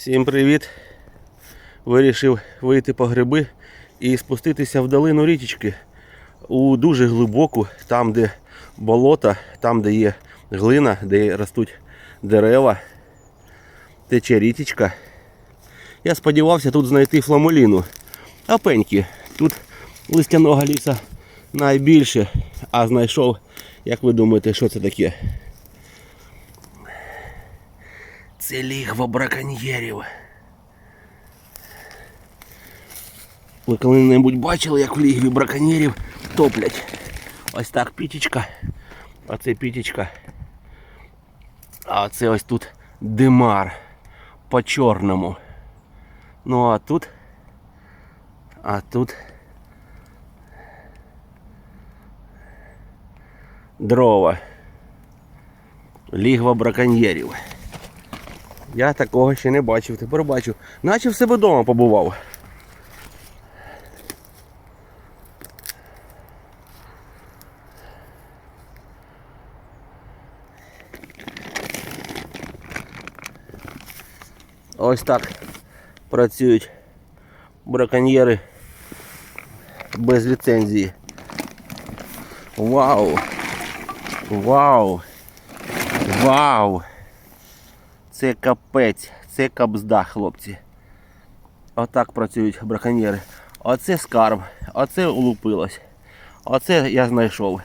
Всім привіт! Вирішив вийти по гриби і спуститися в долину річечки у дуже глибоку, там де болото, там де є глина, де ростуть дерева, тече річечка. Я сподівався тут знайти фламуліну. А. Тут листяного ліса найбільше, а знайшов, як ви думаєте, що це таке? Це лігво браконьєрів. Ви коли-небудь бачили, як в лігві браконьєрів топлять? Ось так пічечка. Оце пічечка. А це ось тут димар по чорному. Ну а тут. А тут. Дрова. Лігва браконьєрів. Я такого ще не бачив, тепер бачу. Наче в себе вдома побував. Ось так працюють браконьєри без ліцензії. Вау! Вау! Вау! Це капець, це кабзда, хлопці. Отак працюють браконьєри. Оце скарб, оце улупилось. Оце я знайшов.